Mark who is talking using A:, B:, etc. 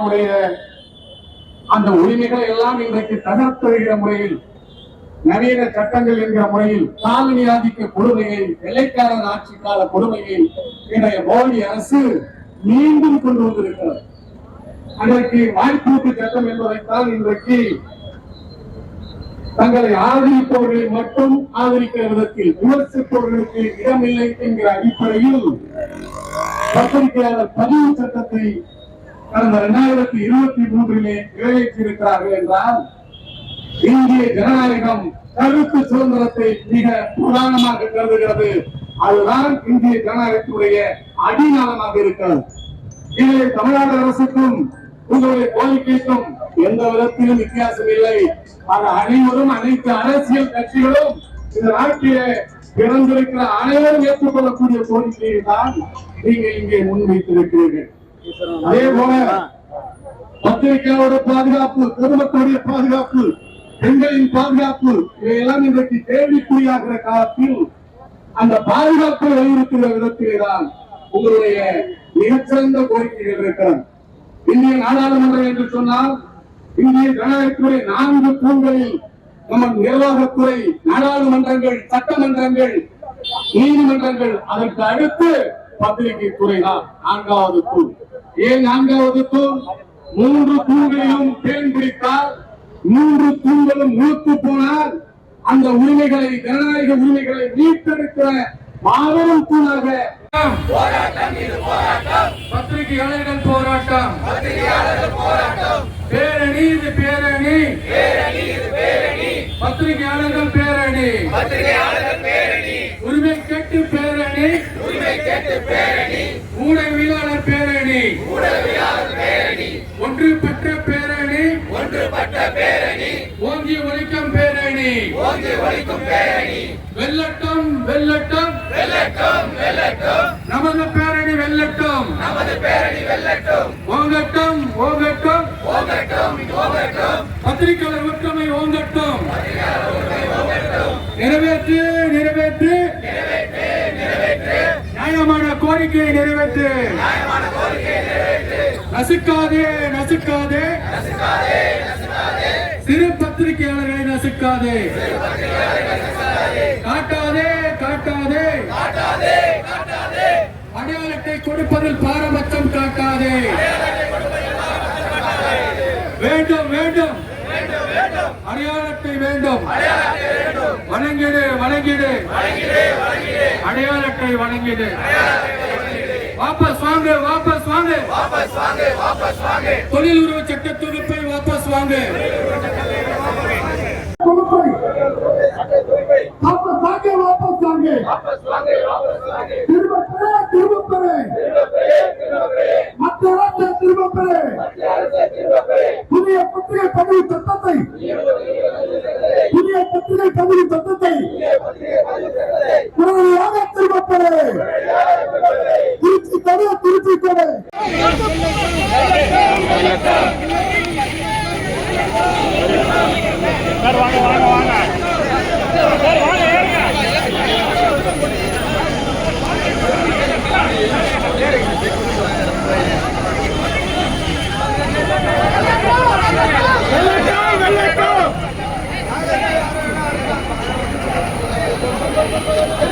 A: நம்முடைய அந்த உரிமைகளை எல்லாம் இன்றைக்கு தகர்த்தெறிகிற முறையில் நவீன சட்டங்கள் என்கிற முறையில் காலனி ஆதிக்க கொடுமையை வெள்ளைக்காரன் ஆட்சி கால கொடுமையை இன்றைய மோடி அரசு மீண்டும் கொண்டு வந்திருக்கிறது. அன்றைக்கு வாய்ப்பூட்டு சட்டம் என்பதைத்தான் இன்றைக்கு தங்களை ஆதரிப்பவர்களை மட்டும் ஆதரிக்கிற விதத்தில் விமர்சிப்பவர்களுக்கு இடமில்லை என்கிற அடிப்படையில் பத்திரிகையாளர் பதிவு சட்டத்தை கடந்த இரண்டாயிரத்தி இருபத்தி மூன்றிலே நிறைவேற்றியிருக்கிறார்கள் என்றால் இந்திய ஜனநாயகம் கருத்து சுதந்திரத்தை மிக பிரதானமாக கருதுகிறது. அதுதான் இந்திய ஜனநாயகத்துடைய அடிநாளமாக இருக்கிறது. இதிலே தமிழ்நாடு அரசுக்கும் உங்களுடைய கோரிக்கைக்கும் எந்த விதத்திலும் வித்தியாசம் இல்லை. அது அனைவரும் அனைத்து அரசியல் கட்சிகளும் இந்த நாட்டிலே பிறந்திருக்கிற அனைவரும் ஏற்றுக்கொள்ளக்கூடிய கோரிக்கையை தான் நீங்கள் இங்கே முன்வைத்திருக்கிறீர்கள். அதே போல பத்திரிகையோட பாதுகாப்பு பொதுமக்களுடைய பாதுகாப்பு பெண்களின் பாதுகாப்பு இவையெல்லாம் இன்றைக்கு கேள்விக்குறியாகிற காலத்தில் அந்த பாதுகாப்பை வலியுறுத்துகிற விதத்திலேதான் உங்களுடைய மிகச்சிறந்த கோரிக்கைகள் இருக்கிறது. இந்திய நாடாளுமன்றம் என்று சொன்னால் இந்திய ஜனநாயகத்துறை நான்கு தூண்களில் நம்ம நிர்வாகத்துறை நாடாளுமன்றங்கள் சட்டமன்றங்கள் நீதிமன்றங்கள் அதற்கு அடுத்து பத்திரிகை துறை தான் நான்காவது தூண் ஏன் நான்காவது தூண் மூன்று தூண்களிலும் தேன் பிடித்தால் மூன்று தூண்களும் முழுத்து போனால் அந்த உரிமைகளை ஜனநாயக உரிமைகளை மீட்டெடுக்கிற மாபெரும் தூணாக.
B: பத்திரிகையாளர்கள் போராட்டம். பேரணி இது பேரணி. பத்திரிகையாளர்கள் பேரணி. உரிமை கேட்டு பேரணி. ஊடகவியலாளர் பேரணி. ஒன்று பெற்ற பேரணி. ஓங்கி ஒழிக்கும் பேரணி. வெள்ளட்டம் வெள்ளட்டம். நமது பேரணி வெள்ளட்டம். ஓங்கட்டம் ஓங்கட்டம். பத்திரிகையாளர் ஒற்றுமை ஓங்கட்டம். நிறைவேற்று கோரிக்கையை நிறைவேற்று. நசுக்காதே நசுக்காதே. சிறு பத்திரிகையாளர்களை நசுக்காதே. காட்டாதே காட்டாதே. அடையாளத்தை கொடுப்பதில் பாரபட்சம் காட்டாதே. வேண்டும் வேண்டும். அடையாளத்தை வேண்டும். வணங்கிடு வணங்கிடு. அடையாளத்தை வணங்கிடு. வாபஸ் வாங்க வாபஸ் வாங்க. தொழில் உறவு சட்ட தொகுப்பை வாபஸ் வாங்க.
A: கொடுப்பை வாபஸ் வாங்க வாபஸ் வாங்க. திரும்ப பெற திரும்ப பெற. மற்ற திரும்ப பெற புதிய பத்திரிகை பதிவு சட்டத்தை புதிய பத்திரிகை பதிவு சட்டத்தை உடனடியாக திரும்ப திருச்சி தர திருச்சி தர
C: சார் வாங்க வாங்க வாங்க. Thank you.